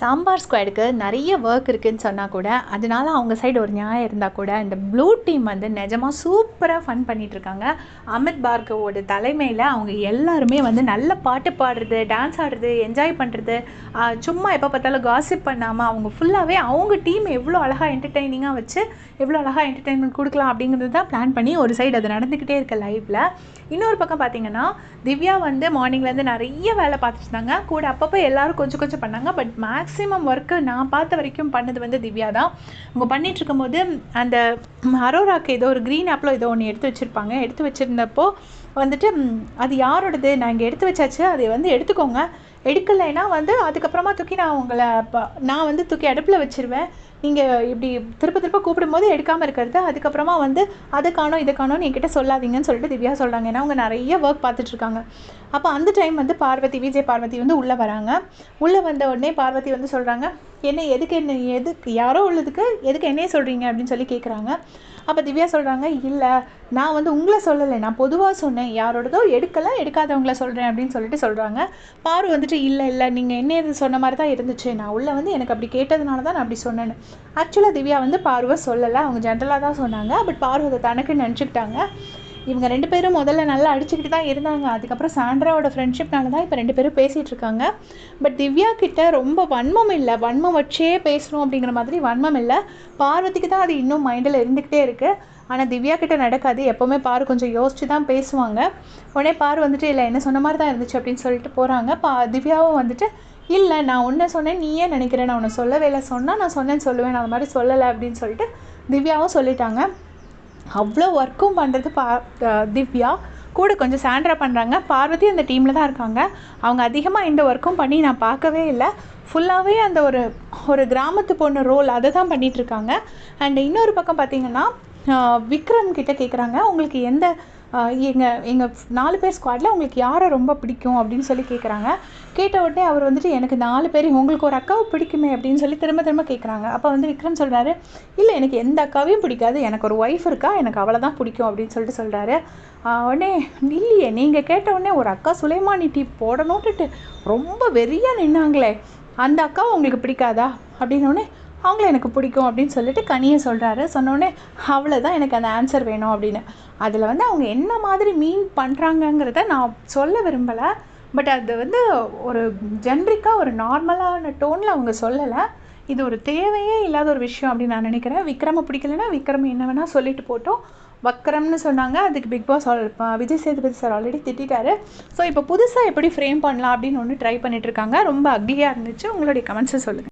சாம்பார் ஸ்குவாடுக்கு நிறைய ஒர்க் இருக்குதுன்னு சொன்னால் கூட அதனால அவங்க சைடு ஒரு நியாயம் இருந்தால் கூட இந்த ப்ளூ டீம் வந்து நிஜமாக சூப்பராக ஃபன் பண்ணிகிட்ருக்காங்க அமித் பார்கவோட தலைமையில் அவங்க எல்லாருமே வந்து நல்ல பாட்டு பாடுறது டான்ஸ் ஆடுறது என்ஜாய் பண்ணுறது சும்மா எப்போ பார்த்தாலும் காசிப் பண்ணாமல் அவங்க ஃபுல்லாகவே அவங்க டீம் எவ்வளோ அழகாக என்டர்டெய்னிங்காக வச்சு எவ்வளோ அழகாக என்டர்டெயின்மெண்ட் கொடுக்கலாம் அப்படிங்கிறது தான் பிளான் பண்ணி ஒரு சைடு அது நடந்துக்கிட்டே இருக்க லைஃப்பில் இன்னொரு பக்கம் பார்த்தீங்கன்னா திவ்யா வந்து மார்னிங்லேருந்து நிறைய வேலை பார்த்துட்டு இருந்தாங்க. கூட அப்பப்போ எல்லோரும் கொஞ்சம் கொஞ்சம் பண்ணாங்க. பட் மேக்ஸிமம் ஒர்க்கு நான் பார்த்த வரைக்கும் பண்ணது வந்து திவ்யா தான். அவங்க பண்ணிகிட்ருக்கும் போது அந்த அரோராக்கு ஏதோ ஒரு க்ரீன் ஆப்பிளோ ஏதோ ஒன்று எடுத்து வச்சுருப்பாங்க. எடுத்து வச்சுருந்தப்போ வந்துட்டு அது யாரோடது? நான் இங்கே எடுத்து வச்சாச்சு. அதை வந்து எடுத்துக்கோங்க. எடுக்கலைன்னா வந்து அதுக்கப்புறமா தூக்கி நான் உங்களை ப- நான் வந்து தூக்கி அடுப்பில் வச்சிருவேன். நீங்கள் இப்படி திருப்ப திருப்ப கூப்பிடும்போது எடுக்காமல் இருக்கிறது அதுக்கப்புறமா வந்து அதை காணோம் இதை காணும் என்கிட்ட சொல்லாதீங்கன்னு சொல்லிட்டு திவ்யா சொல்கிறாங்க ஏன்னா அவங்க நிறைய ஒர்க் பார்த்துட்ருக்காங்க அப்போ அந்த டைம் வந்து பார்வதி விஜய் பார்வதி வந்து உள்ளே வராங்க. உள்ளே வந்த உடனே பார்வதி வந்து சொல்கிறாங்க என்ன எதுக்கு என்ன எதுக்கு யாரோ உள்ளதுக்கு எதுக்கு என்னையே சொல்கிறீங்க அப்படின்னு சொல்லி கேட்குறாங்க அப்போ திவ்யா சொல்கிறாங்க இல்லை நான் வந்து உங்களை சொல்லலை. நான் பொதுவாக சொன்னேன். யாரோடதோ எடுக்கலை எடுக்காதவங்கள சொல்கிறேன் அப்படின்னு சொல்லிட்டு சொல்கிறாங்க பாரு வந்துட்டு இல்லை இல்லை நீங்கள் என்ன இது சொன்ன மாதிரி தான் இருந்துச்சு. நான் உள்ளே வந்து எனக்கு அப்படி கேட்டதுனால தான் நான் அப்படி சொன்னேன்னு. ஆக்சுவலாக திவ்யா வந்து பார்வை சொல்லலை. அவங்க ஜென்ரலாக தான் சொன்னாங்க. பட் பார்வை அதை தனக்கு நினச்சிக்கிட்டாங்க. இவங்க ரெண்டு பேரும் முதல்ல நல்லா அடிச்சுக்கிட்டு தான் இருந்தாங்க. அதுக்கப்புறம் சாண்ட்ராவோட ஃப்ரெண்ட்ஷிப்னால தான் இப்போ ரெண்டு பேரும் பேசிகிட்டு இருக்காங்க. பட் திவ்யா கிட்ட ரொம்ப வன்மம் இல்லை. வன்மம் வச்சே பேசணும் அப்படிங்கிற மாதிரி வன்மம் இல்லை. பார்வதிக்கு தான் அது இன்னும் மைண்டில் இருந்துக்கிட்டே இருக்குது ஆனால் திவ்யா கிட்ட நடக்காது. எப்போவுமே பாரு கொஞ்சம் யோசிச்சு தான் பேசுவாங்க. உடனே பாரு வந்துட்டு இல்லை என்ன சொன்ன மாதிரி தான் இருந்துச்சு அப்படின்னு சொல்லிட்டு போகிறாங்க பா திவ்யாவும் வந்துட்டு இல்லை நான் ஒன்று சொன்னேன் நீயே நினைக்கிறேன் நான் உன்னை சொல்லவே இல்லை. சொன்னால் நான் சொன்னேன்னு சொல்லுவேன். நான் அந்த மாதிரி சொல்லலை அப்படின்னு சொல்லிட்டு திவ்யாவும் சொல்லிட்டாங்க. அவ்வளோ ஒர்க்கும் பண்ணுறது பா திவ்யா. கூட கொஞ்சம் சாண்ட்ரா பண்ணுறாங்க பார்வதி அந்த டீமில் தான் இருக்காங்க. அவங்க அதிகமாக எந்த ஒர்க்கும் பண்ணி நான் பார்க்கவே இல்லை. ஃபுல்லாகவே அந்த ஒரு ஒரு கிராமத்து பொண்ணு ரோல் அதை தான் பண்ணிகிட்ருக்காங்க இருக்காங்க. அண்ட் இன்னொரு பக்கம் பார்த்திங்கன்னா விக்ரம் கிட்ட கேட்குறாங்க உங்களுக்கு எந்த எங்கள் எங்கள் நாலு பேர் ஸ்குவாடில் உங்களுக்கு யாரை ரொம்ப பிடிக்கும் அப்படின்னு சொல்லி கேட்குறாங்க கேட்ட உடனே அவர் வந்துட்டு எனக்கு நாலு பேர் உங்களுக்கு ஒரு அக்காவை பிடிக்குமே அப்படின்னு சொல்லி திரும்ப திரும்ப கேட்குறாங்க அப்போ வந்து விக்ரம் சொல்கிறாரு இல்லை எனக்கு எந்த அக்காவையும் பிடிக்காது. எனக்கு ஒரு ஒய்ஃப் இருக்கா? எனக்கு அவளை தான் பிடிக்கும் அப்படின்னு சொல்லிட்டு சொல்கிறாரு உடனே இல்லையே நீங்கள் கேட்ட உடனே ஒரு அக்கா சுலைமானி டீ போடணுன்ட்டு ரொம்ப வெறியாக நின்னாங்களே. அந்த அக்காவை உங்களுக்கு பிடிக்காதா? அப்படின்னு அவங்கள எனக்கு பிடிக்கும் அப்படின்னு சொல்லிட்டு கனியை சொல்கிறாரு சொன்னோடனே அவ்வளோதான் எனக்கு அந்த ஆன்சர் வேணும் அப்படின்னு. அதில் வந்து அவங்க என்ன மாதிரி மீன் பண்ணுறாங்கங்கிறத நான் சொல்ல விரும்பலை. பட் அது வந்து ஒரு ஜென்ரிக்காக ஒரு நார்மலான டோனில் அவங்க சொல்லலை. இது ஒரு தேவையே இல்லாத ஒரு விஷயம் அப்படின்னு நான் நினைக்கிறேன். விக்ரமை பிடிக்கலன்னா விக்ரம் என்ன வேணால் சொல்லிட்டு போட்டோம். வக்ரம்னு சொன்னாங்க. அதுக்கு பிக் பாஸ் ஆல் விஜய் சேதுபதி சார் ஆல்ரெடி திட்டாரு ஸோ இப்போ புதுசாக எப்படி ஃப்ரேம் பண்ணலாம் அப்படின்னு ஒன்று ட்ரை பண்ணிட்டு இருக்காங்க. ரொம்ப அக்லியாக இருந்துச்சு. உங்களுடைய கமெண்ட்ஸை சொல்லுங்கள்